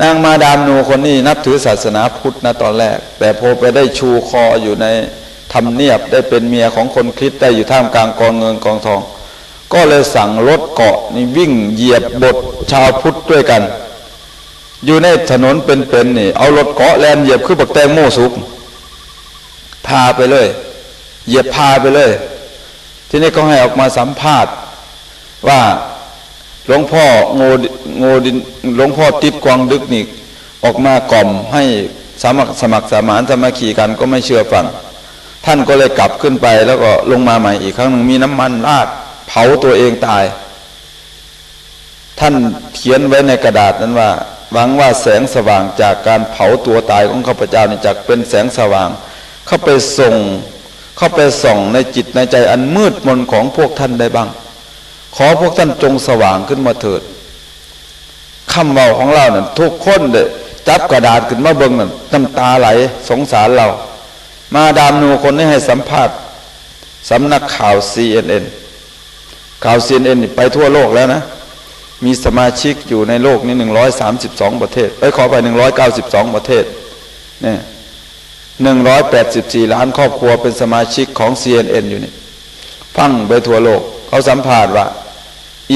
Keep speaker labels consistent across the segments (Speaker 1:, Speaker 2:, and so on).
Speaker 1: นางมาดามนูคนนี้นับถือศาสนาพุทธนะตอนแรก แต่พอไปได้ชูคออยู่ในทำเนียบได้เป็นเมียของคนคริสต์ได้อยู่ท่ามกลางกองเงินกองทอง ก็เลยสั่งรถเกาะนี่วิ่งเหยียบบทชาวพุทธด้วยกัน อยู่ในถนนเป็นๆนี่ เอารถเกาะแลนเหยียบคือบักแตงโมสุกพาไปเลย เหยียบพาไปเลย ทีนี้ก็ให้ออกมาสัมภาษณ์ว่า หลวงพ่อโงโงดินหลวงพ่อติดกวางดึกนี่ออกมากล่อมให้สมัครสมัครสมานสมัคคีกันก็ไม่เชื่อฟังท่านก็เลยกลับขึ้นไปแล้วก็ลงมาใหม่อีกครั้งหนึ่งมีน้ำมันราดเผาตัวเองตาย ท่านเขียนไว้ในกระดาษนั้นว่าหวังว่าแสงสว่างจากการเผาตัวตายของข้าพเจ้านี่จากเป็นแสงสว่าง เข้าไปส่ง เข้าไปส่องในจิตในใจอันมืดมนของพวกท่านได้บ้าง ขอพวกท่านจงสว่างขึ้นมาเถิดคำเบาของเราเนี่ยทุกคนเด้จับกระดาษขึ้นมาเบิ่งนั่นน้ำตาไหลสงสารเรา มาดามนูคนนี้ให้สัมภาษณ์สำนักข่าว CNN ข่าว CNN ไปทั่วโลกแล้วนะ มีสมาชิกอยู่ในโลกนี้หนึ่งร้อยสามสิบสองประเทศ เอ้ยขอไปหนึ่งร้อยเก้าสิบสองประเทศเนี่ยหนึ่งร้อยแปดสิบสี่ล้านครอบครัวเป็นสมาชิกของ CNN อยู่นี่ ฟังไปทั่วโลก เขาสัมภาษณ์ว่า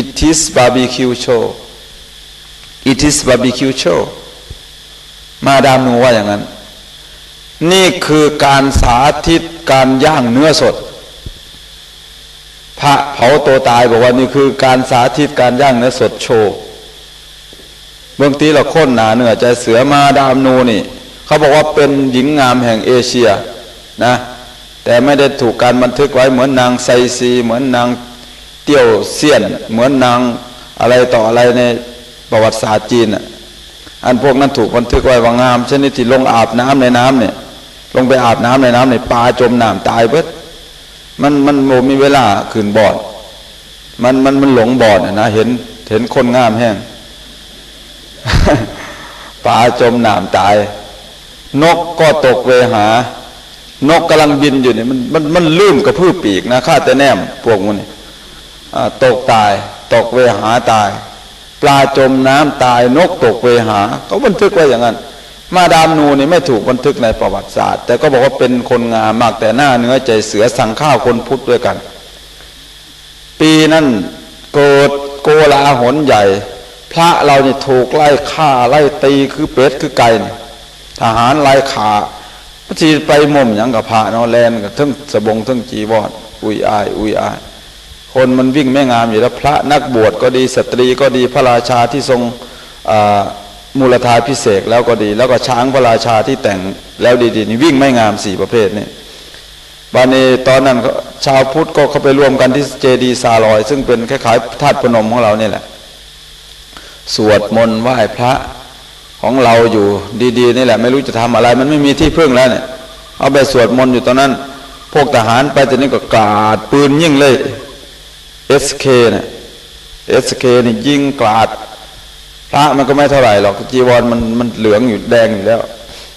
Speaker 1: it is barbecue show it is barbecue show มาดามนูว่าอย่างนั้น นี่คือการสาธิตการย่างเนื้อสด พระเผาตัวตายบอกว่านี่คือการสาธิตการย่างเนื้อสดโชว์เบื้องตีเราค้นหนาเนื้อใจเสือมาดามนูนี่ เขาบอกว่าเป็นหญิงงามแห่งเอเชียนะ แต่ไม่ได้ถูกการบันทึกไว้เหมือนนางไซซี เหมือนนาง เตี้ยวเซียน เหมือนนางอะไรต่ออะไรในประวัติศาสตร์จีนอะอันพวกนั้นถูกบันทึกไว้ว่างาม ชนิดที่ลงอาบน้ำในน้ำเนี่ย ลงไปอาบน้ำในน้ำในปลาจมน้ำตายเบิดมันมันโมมีเวลาขืนบอด มันมันมันหลงบอดนะเห็นเห็นคนงามแห้งปลาจมน้ำตาย นกก็ตกเวหา นกกำลังบินอยู่เนี่ยมันมันมันลืมกระพือปีกนะข้าแต่แนมพวกมันนี่ ตกตาย ตกเวหาตาย ปลาจมน้ำตายนกตกเวหาเขาบันทึกไว้อย่างนั้น มาดามนูนี่ไม่ถูกบันทึกในประวัติศาสตร์ แต่ก็บอกว่าเป็นคนงามมากแต่หน้าเนื้อใจเสือสั่งข้าวคนพุทธด้วยกัน ปีนั้นเกิดโกลาหลใหญ่ พระเรานี่ถูกไล่ฆ่าไล่ตีคือเป็ดคือไก่ทหารไล่ขาพระจีไปม่มอย่างกับพระนอแลนกับทั้งสบงทั้งจีวรอุยอาย อุยอาย คนมันวิ่งไม่งามอยู่แล้วพระนักบวชก็ดีสตรีก็ดีพระราชาที่ทรงมูลธาพิเศษแล้วก็ดี แล้วก็ช้างพระราชาที่แต่งแล้วดีๆนี่วิ่งไม่งามสี่ประเภทนี่บานีตอนนั้นชาวพุทธก็เข้าไปรวมกันที่เจดีซาลอย ซึ่งเป็นคล้ายๆธาตุพนมของเราเนี่ยแหละ สวดมนต์ไหว้พระของเราอยู่ดีๆนี่แหละ ไม่รู้จะทำอะไร มันไม่มีที่พึ่งแล้วเนี่ยเอาไปสวดมนต์อยู่ตอนนั้น พวกทหารไปตอนนี้ก็กาดปืนยิ่งเลย เอสเคเนี่ยเอสเคนี่ยิงกราด พระมันก็ไม่เท่าไหร่หรอกจีวรมันมันเหลืองอยู่แดงอยู่แล้ว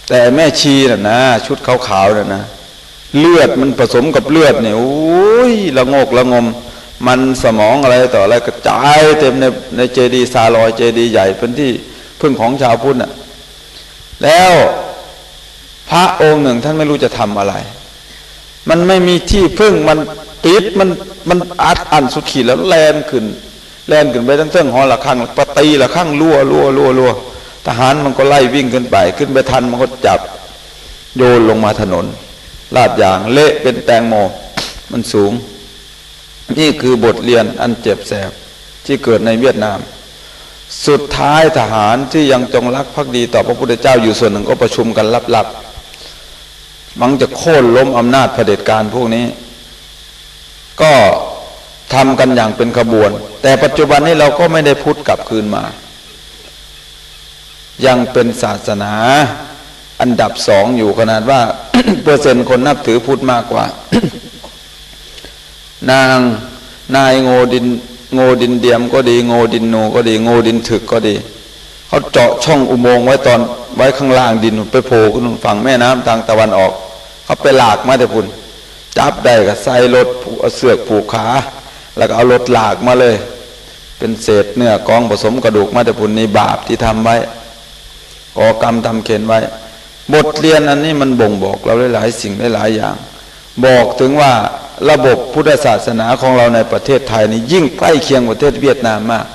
Speaker 1: แต่แม่ชีน่ะนะ ชุดขาวๆน่ะนะ เลือดมันผสมกับเลือดเนี่ยโอ้ยละงกละงม มันสมองอะไรต่ออะไรกระจายเต็มในในเจดีซาลอยเจดีใหญ่เป็นที่พึ่งของชาวพุทธน่ะแล้วพระองค์หนึ่งท่านไม่รู้จะทำอะไร มันไม่มีที่พึ่งมัน ปิดมันมันอัดอันสุดขีดแล้วแลนขึ้น แลนขึ้นไปทั้งเส้นหอละข้างปตีละข้างรั่วรั่วรั่วรั่วทหารมันก็ไล่วิ่งขึ้นไป ขึ้นไปทันมันก็จับ โยนลงมาถนน ลาดยางเละเป็นแตงโม มันสูง นี่คือบทเรียนอันเจ็บแสบที่เกิดในเวียดนาม สุดท้ายทหารที่ยังจงรักภักดีต่อพระพุทธเจ้าอยู่ส่วนหนึ่งก็ประชุมกันลับๆมังจะโค่นล้มอำนาจเผด็จการพวกนี้ ก็ทำกันอย่างเป็นขบวน แต่ปัจจุบันนี้เราก็ไม่ได้พุทธกลับคืนมา ยังเป็นศาสนาอันดับสองอยู่ขนาดว่า เปอร์เซ็นต์คนนับถือพุทธมากกว่า นางนายโงดินโงดินเดียมก็ดี โงดินโนก็ดี โงดินถึกก็ดี เขาเจาะช่องอุโมงค์ไว้ตอนไว้ข้างล่างดินไปโผล่ขึ้นฝั่งแม่น้ำทางตะวันออก เขาไปหลากมาแต่พุ่น จับได้ก็ใส่รถเอาเสือกผูกขา แล้วก็เอารถหลากมาเลย เป็นเศษเนื้อกองผสมกระดูกมาแต่พุ่นในบาปที่ทำไว้ก่อกรรมทำเข็นไว้ บทเรียนอันนี้มันบ่งบอกเราหลายๆสิ่งหลายๆอย่าง บอกถึงว่าระบบพุทธศาสนาของเราในประเทศไทยนี่ยิ่งใกล้เคียงประเทศเวียดนามมาก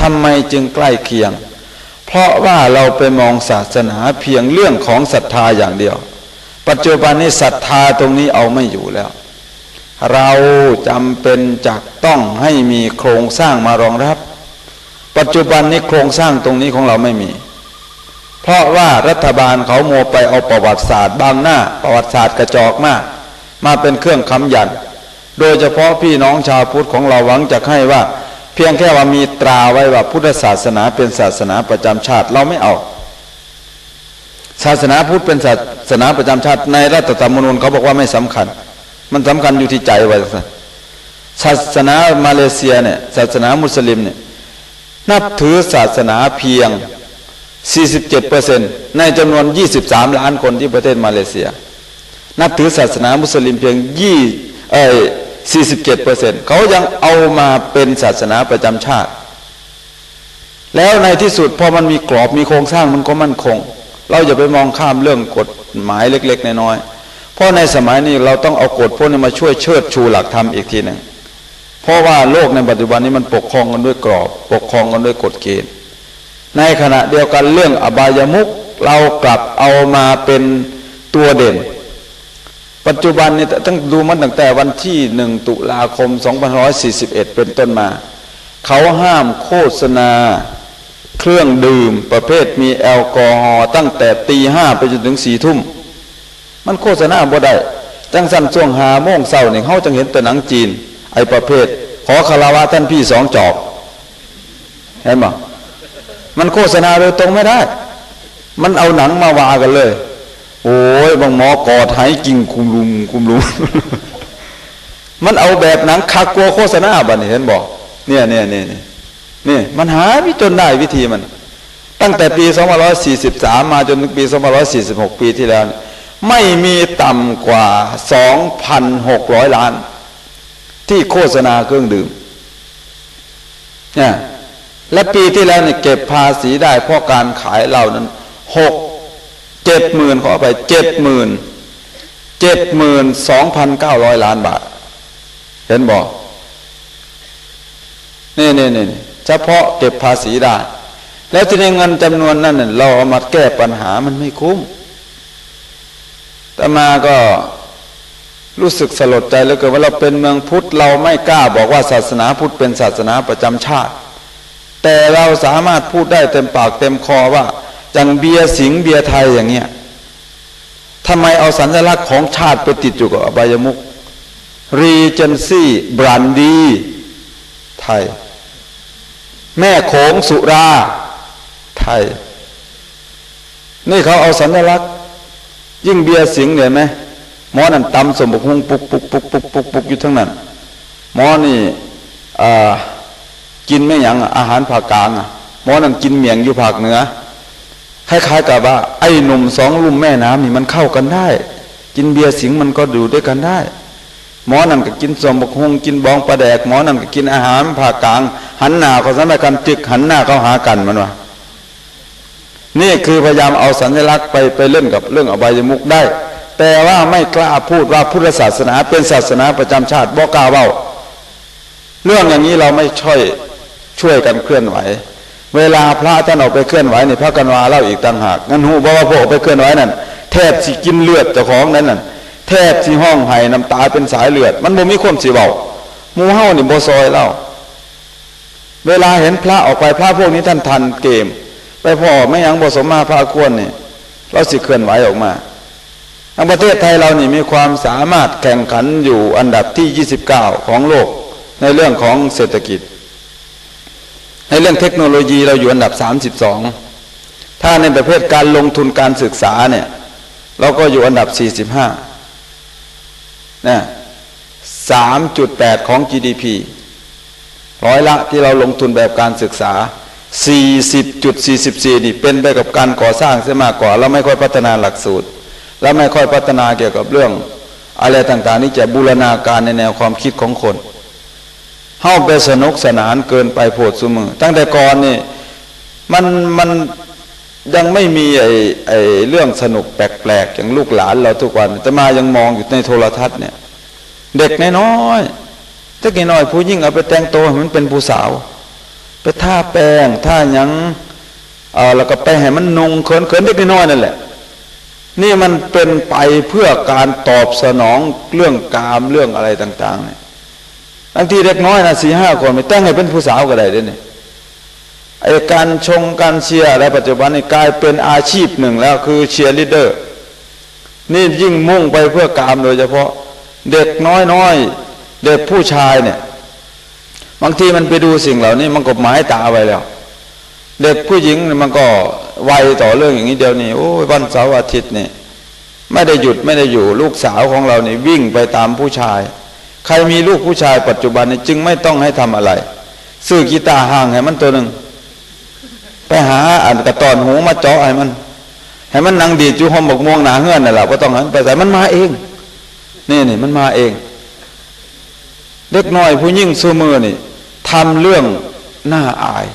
Speaker 1: ทำไมจึงใกล้เคียง เพราะว่าเราไปมองศาสนาเพียงเรื่องของศรัทธาอย่างเดียว ปัจจุบันนี้ศรัทธาตรงนี้เอาไม่อยู่แล้ว เราจำเป็นจะต้องให้มีโครงสร้างมารองรับ ปัจจุบันนี้โครงสร้างตรงนี้ของเราไม่มี เพราะว่ารัฐบาลเขาโมไปเอาประวัติศาสตร์บางหน้า ประวัติศาสตร์กระจอกมาก มาเป็นเครื่องค้ำยัน โดยเฉพาะพี่น้องชาวพุทธของเราหวังจะให้ว่า เพียงแค่ว่ามีตราไว้ว่าพุทธศาสนาเป็นศาสนาประจำชาติเราไม่เอา ศาสนาพุทธเป็นศาสนาประจำชาติในรัฐธรรมนูญเขาบอกว่าไม่สำคัญ มันสำคัญอยู่ที่ใจว้ซะศาสนามาเลเซียเนี่ยศาสนามุสลิมเนี่ยนับถือศาสนาเพียง 47%ในจำนวน 23 ล้านคนที่ประเทศมาเลเซีย นับถือศาสนามุสลิมเพียงยี่เอ้47%เขายังเอามาเป็นศาสนาประจำชาติ แล้วในที่สุดพอมันมีกรอบมีโครงสร้างมันก็มั่นคง เราอย่าไปมองข้ามเรื่องกฎหมายเล็ก ๆน้อยๆเพราะในสมัยนี้เราต้องเอากฎพวกนี้มาช่วยเชิดชูหลักธรรมอีกทีหนึ่งเพราะว่าโลกในปัจจุบันนี้มันปกครองกันด้วยกรอบ ปกครองกันด้วยกฎเกณฑ์ ในขณะเดียวกันเรื่องอบายมุขเรากลับเอามาเป็นตัวเด่น ปัจจุบันนี้ต้องดูมันตั้งแต่วันที่หนึ่งตุลาคม 2541 เป็นต้นมา เขาห้ามโฆษณา เครื่องดื่มประเภทมีแอลกอฮอล์ตั้งแต่ตีห้าไปจนถึงสี่ทุ่ม มันโฆษณาบ่ได้จังสั้นช่วงหาโมงเศร้าเนี่ยเขาจังเห็นแต่หนังจีน ไอประเภท ขอคาราวะท่านพี่สองจอบเห็นไหมมันโฆษณาโดยตรงไม่ได้ มันเอาหนังมาวากันเลย โอ้ยบางหมอกอดหายกิ่งคุมลุมคุมลุมมันเอาแบบหนังคักกลัวโฆษณาบันเห็นบอกเนี่ยเนี่ยเนี่ย นี่มันหาวิจนได้วิธีมัน ตั้งแต่ปี 2543 มาจนถึงปี 2546 ปีที่แล้ว ไม่มีต่ำกว่า 2,600 ล้าน ที่โฆษณาเครื่องดื่มเนี่ยและปีที่แล้วเนี่ยเก็บภาษีได้เพราะการขายเหล้านั้นหกเจ็ดหมื่นขอไปเจ็ดหมื่นเจ็ดหมื่นสองพันเก้าร้อยล้านบาท เห็นบอกนี่นี่นี่ เฉพาะเก็บภาษีได้ แล้วที่ในเงินจำนวนนั้นเราเอามาแก้ปัญหามันไม่คุ้มแต่มาก็รู้สึกสลดใจเหลือเกินว่าเราเป็นเมืองพุทธเราไม่กล้าบอกว่าศาสนาพุทธเป็นศาสนาประจำชาติ แต่เราสามารถพูดได้เต็มปากเต็มคอว่าอย่างเบียสิงเบียไทยอย่างเงี้ยทำไมเอาสัญลักษณ์ของชาติไปติดอยู่กับอบายมุกรีเจนซี่บรันดีไทย แม่โขงสุรา ไทย นี่เขาเอาสัญลักษณ์ ยิ่งเบียร์สิงห์เนี่ยไหมหมอนั่นตำสมบุกฮุงปุกปุกปุกปุกปุกปุกอยู่ทั้งนั้นหมอนี่กินไม่หยังอาหารภาคกลางอะหมอนั่นกินเมียงอยู่ภาคเหนือคล้ายๆกับว่า ไอ้หนุ่มสองลุ่มแม่น้ำนี่มันเข้ากันได้ กินเบียร์สิงห์มันก็ดูด้วยกันได้ หมอนั่นก็กินสมบกฮงกินบองปลาแดกหมอนั่นก็กินอาหารภากลาง หันหน้าเขาสมัยกันจึกหันหน้าเขาหากันมันวะนี่คือพยายามเอาสัญลักษณ์ไปไปเล่นกับเรื่องอบายมุกได้ แต่ว่าไม่กล้าพูดว่าพุทธศาสนาเป็นศาสนาประจำชาติบอกก้าเบ้า เรื่องอย่างนี้เราไม่ช่วยช่วยกันเคลื่อนไหว เวลาพระท่านออกไปเคลื่อนไหวนี่พระกันวาเล่าอีกต่างหากงั้นหูบอกว่าพวกไปเคลื่อนไหวนั่นแทบสิกินเลือดเจ้าของนั้นนั่น ทบสิห้องไห้น้ำตาเป็นสายเลือด มันบ่มีความสีเบามูเฮ้านี่บ่ซอยเล่าเวลาเห็นพระออกไปพระพวกนี้ท่านทันเกม ไปพ่อไม่ยังบ่สมมาพระควรนี่เราสิเคลื่อนไหวออกมาทางประเทศไทยเรานี่มีความสามารถแข่งขันอยู่อันดับที่ 29 ของโลกในเรื่องของเศรษฐกิจ ในเรื่องเทคโนโลยีเราอยู่อันดับ 32 ถ้าในประเภทการลงทุนการศึกษาเนี่ยเราก็อยู่อันดับ 45 นะ3.8ของ GDP ร้อยละที่เราลงทุนแบบการศึกษา 40.44 นี่เป็นไปกับการก่อสร้างเสียมากกว่าเราไม่ค่อยพัฒนาหลักสูตร แล้วไม่ค่อยพัฒนาเกี่ยวกับเรื่อง อะไรต่างๆ นี่จะบูรณาการในแนวความคิดของคนเฮาไปสนุกสนานเกินไปโผดสมือตั้งแต่ก่อนนี่มันมัน ยังไม่มีไอ้ไอ้เรื่องสนุกแปลกๆอย่างลูกหลานเราทุกวันแต่มายังมองอยู่ในโทรทัศน์เนี่ย เด็กน้อยๆถ้ากี่น้อยผู้ยิ่งเอาไปแต่งตัวให้มันเป็นผู้สาว ไปท่าแป้งท่ายังเออแล้วก็ไปให้มันนุงเขินเขินเด็กน้อยนั่นแหละ นี่มันเป็นไปเพื่อการตอบสนองเรื่องกามเรื่องอะไรต่าง ๆ เนี่ยบางทีเด็กน้อยนะสี่ห้าคนไม่แต่งให้เป็นผู้สาวก็ได้ด้วยเนี่ย ไอการชงการเชียร์อะไรปัจจุบันนี่กลายเป็นอาชีพหนึ่งแล้วคือเชียร์ลีดเดอร์นี่ยิ่งมุ่งไปเพื่อกามโดยเฉพาะเด็กน้อยๆเด็กผู้ชายเนี่ยบางทีมันไปดูสิ่งเหล่านี้มันก็หมายตาไว้แล้ว เด็กผู้หญิงมันก็ไวต่อเรื่องอย่างนี้เดียวนี่โอ้ยวันเสาร์อาทิตย์นี่ไม่ได้หยุดไม่ได้อยู่ลูกสาวของเรานี่วิ่งไปตามผู้ชาย ใครมีลูกผู้ชายปัจจุบันนี่จึงไม่ต้องให้ทำอะไร ซื้อกีตาร์ห่างให้มันตัวหนึ่ง ไปหาอันกระตอนหูมาเจาะให้มัน ให้มันนั่งดีจูหอมบกม่วงหนาเฮือนน่ะแหละก็ต้องหันไปใส่มันมาเอง นี่นี่มันมาเองเด็กน้อยผู้ยิ่งสู้มือนี่ทำเรื่องน่าอาย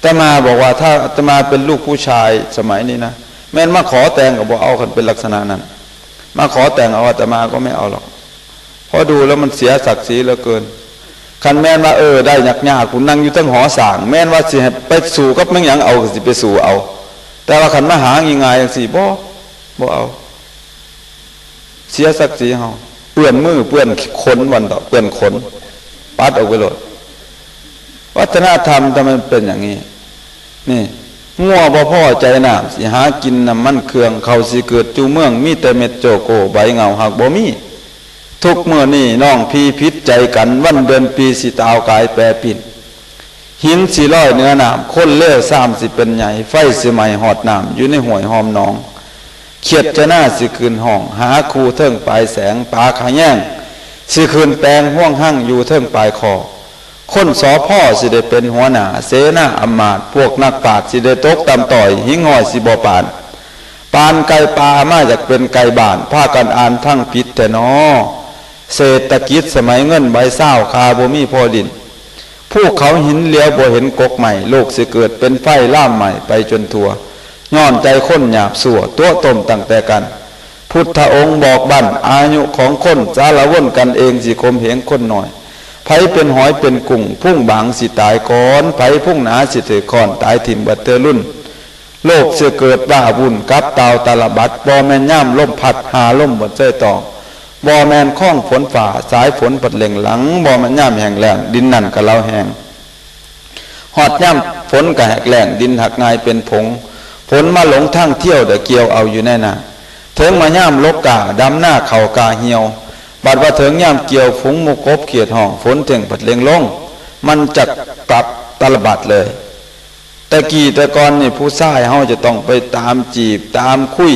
Speaker 1: แต่มาบอกว่าถ้าจะมาเป็นลูกผู้ชายสมัยนี้นะแม้นมาขอแต่งกับบอกเอากันเป็นลักษณะนั้น มาขอแต่งเอาแต่มาก็ไม่เอาหรอกเพราะดูแล้วมันเสียศักดิ์ศรีเหลือเกิน คันแม่นว่าเออได้หยักหยาคุณนั่งอยู่ตั้งหอสาง แม่นว่าสิไปสู่กับมึงยังเอาสิไปสู่เอา แต่ว่าขันมาหายังไงอย่างสิบ่บ่เอา เสียศักดิ์ศรีเฮาเปื่อนมือเปื่อนขนวันต่อเปื่อนขนปัดออกไปหลดวัฒนธรรมทำไมเป็นอย่างนี้ นี่งัวบ่พ่อใจน้ำสิหากินน้ำมันเครื่องเขาสิเกิดจูเมือง มีแต่เม็ดโจโกใบเงาหักบ่มี ทุกเมื่อนี่น้องพีพิษใจกันวันเดือนปีสิตาวกายแปรปิ่นหินสีร้อยเนื้อหนามคนเล่สามสิเป็นใหญ่ไฟสิใหม่หอดน้ำอยู่ในห่วยหอมน้องเขียดจะหน้าสิคืนห้อง หาคูเทิงปลายแสงปลาขาแย่งสิคืนแปลงห่วงหั่งอยู่เทิงปลายคอคนสอพ่อสิได้เป็นหัวหน้าเสนาอำมาตย์พวกนักปราชญ์สิได้ตกตำต่อยหิงหอยสิบอปาน ปานไก่ปลามาจากเป็นไก่บานผ้ากันอ่านทั้งผิดแต่นอ เศรษฐกิจสมัยเงินใบเศร้าคาบมีพอดินผู้เขาหินเลี้ยวบ่เห็นกกใหม่ โลกสิเกิดเป็นไฟล่ามใหม่ไปจนทัวย้อนใจคนหยาบสัวตัวตมตั้งแต่กัน พุทธองค์บอกบั่นอายุของคนสารวนกันเองสิคมเหงคนหน่อยไผเป็นหอยเป็นกุ้งพุ่งบางสิตายก้อนไผพุ่งหนาสิถือคอนตายถิ่มบัดเตอรุ่น โลกเสือเกิดบ้าบุญกับเตาตาลบัดบอแมนย่ำล่มพัดหาล่มบนเส้ตอง บอแมนข้องฝนฝ่าสายฝนปัดเล่งหลังบอแมนย่ำแห่งแหลงดินนั่นกับเราแห่งหอดย่ำฝนกับแหกแหลงดินหักงายเป็นผงฝนมาหลงทั้งเที่ยวเดเกี่ยวเอาอยู่แน่นาเถิงมาย่ำลกกาดำหน้าเข่ากาเหี่ยว บัดว่าเถิงย่ำเกี่ยวฝุงมุกบเขียดห้องฝนถึงปัดเล่งลง มันจะปรับตลบัดเลยแต่กี่แต่ก่อนนี่ผู้ชายเฮาจะต้องไปตามจีบตามคุย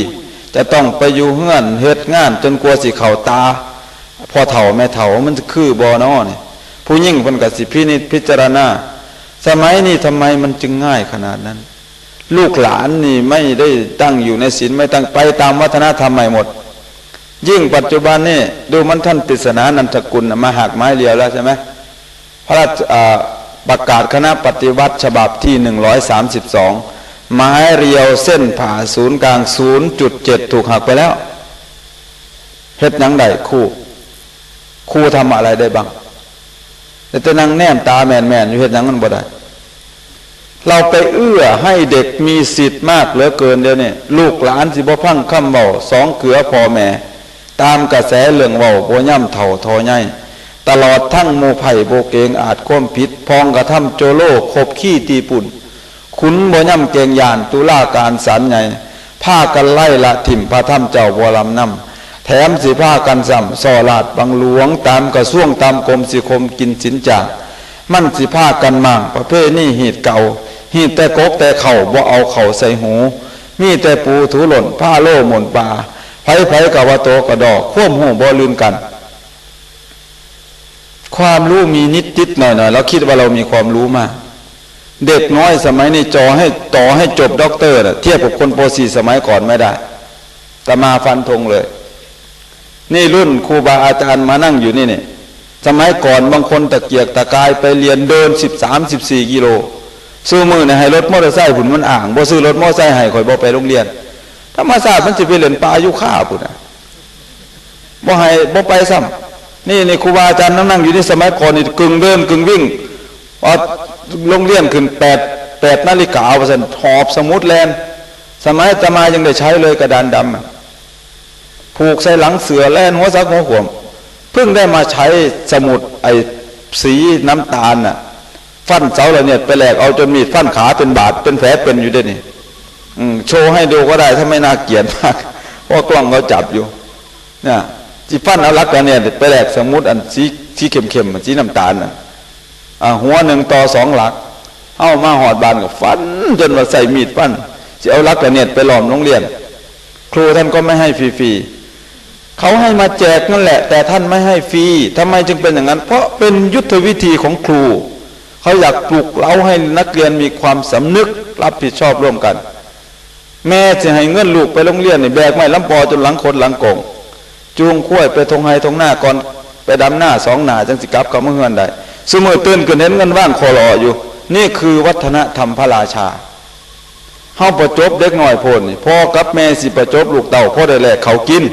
Speaker 1: จะต้องไปอยู่เฮือนเฮ็ดงาน จนกลัวสิเข่าตาพอเถ่าแม่เถ่ามันคือบอนอเนี่ยผู้ยิ่งเพิ่นก็สิพินิจพิจารณา สมัยนี้ทำไมมันจึงง่ายขนาดนั้น ลูกหลานนี่ไม่ได้ตั้งอยู่ในศีลไม่ตั้งไปตามวัฒนธรรมใหม่หมด ยิ่งปัจจุบันนี่ดูมันท่านปริศนานันทกุลมาหักไม้เรียวแล้วใช่ไหมพระราชประกาศคณะปฏิวัติฉบับที่หนึ่งร้อยสามสิบสอง ไม้เรียวเส้นผ่าศูนย์กลางศูนย์จุดเจ็ดถูกหักไปแล้วเฮ็ดยังไดคู่ครูทำอะไรได้บ้างแต่จะนั่งแนมตาแมนแมนอยู่เฮ็ดยังมันบ่ได้ เราไปเอื้อให้เด็กมีสิทธิ์มากเหลือเกินเดียวนี่ลูกหลานสิบ่พังคำเบาสองเขือพ่อแม่ ตามกระแสเรื่องเบาโบย่ำเถ่าทอใหญ่ตลอดทั้งโมไผ่โบเกงอาจก้มผิด พองกระทำโจโลขบขี้ตีปุ่น ขุนโบย่ำเกงยานตุลาการสันใหญ่ผ้ากันไล่ละถิ่มพระถ้ำเจ้าบัวลำน้ำแถมสีผ้ากันสัมสอลาดบังหลวงตามกระส่วงตามกรมสิคมกินสินจาก มั่นสิผ้ากันมั่งประเภทนี่หีดเก่าหีดแต่กกแต่เข่าบ่เอาเข่าใส่หู มีแต่ปูถูหล่นผ้าโล่หม่นป่าไผ่ไผ่กับว่าโตกระดอกควมหูบ่ลืมกัน ความรู้มีนิดติดหน่อยหน่อยเราคิดว่าเรามีความรู้มาก เด็กน้อยสมัยนี้จอให้ต่อให้จบด็อกเตอร์เทียบกับคนโปรสีสมัยก่อนไม่ได้แต่มาฟันธงเลย นี่รุ่นครูบาอาจารย์มานั่งอยู่นี่เนี่ยสมัยก่อนบางคนตะเกียกตะกายไปเรียนเดินสิบสามสิบสี่กิโลซื้อมือเนี่ยให้รถมอเตอร์ไซค์ผุนมันอ่างบ่ซื้อรถมอเตอร์ไซค์ให้ข่อยบ่ไปโรงเรียนธรรมศาสตร์มันสิไปเล่นปลาอยู่ข้าพุ่นน่ะบ่ให้บ่ไปซ้ำนี่นี่ครูบาอาจารย์นั่งอยู่ในสมัยก่อนนี่กึ่งเดินกึ่งวิ่งอ โรงเรียนขึ้นแปดแปดนาฬิกาว่าซั่นหอบสมุดแลนสมัยอาตมายังได้ใช้เลยกระดานดำผูกใส่หลังเสือแล่นหัวซักหัวขวมเพิ่งได้มาใช้สมุดไอ้สีน้ำตาลน่ะ ฟันเสาเราเนี่ยไปแหลกเอาจนมีดฟันขาเป็นบาดเป็นแผลเป็นอยู่ด้วยนี่โชว์ให้ดูก็ได้ถ้าไม่น่าเกลียดมากเพราะกล้องเขาจับอยู่เนี่ยจีฟันเอาลักกันเนี่ยไปแหลกสมุดอันสีสีเข้มๆสีน้ำตาลน่ะ หัวหนึ่งต่อสองหลัก เอามาหอดบานกับฟัน จนว่าใส่มีดฟันจะเอาลักกันเนี่ยไปหลอมโรงเรียน ครูท่านก็ไม่ให้ฟรีๆเขาให้มาแจกนั่นแหละ แต่ท่านไม่ให้ฟรีทำไมจึงเป็นอย่างนั้น เพราะเป็นยุทธวิธีของครู เขาอยากปลุกเราให้นักเรียนมีความสำนึกรับผิดชอบร่วมกัน แม่จะให้เงินลูกไปโรงเรียนนี่แบกไม้ลำปอจนหลังคนหลังกงจูงขั้วไปทงไฮทงหน้าก่อนไปดำหน้าสองหน้าจังสิกลับเขาเมื่อเงินได้ สมอตื่นก็เนเห็นเงินว่างคอรออยู่ นี่คือวัฒนธรรมพระราชาเฮาประจบเด็กน้อยโพนนี่พ่อกับแม่สิประจบลูกเต่าพ่อได้แลกเขากิน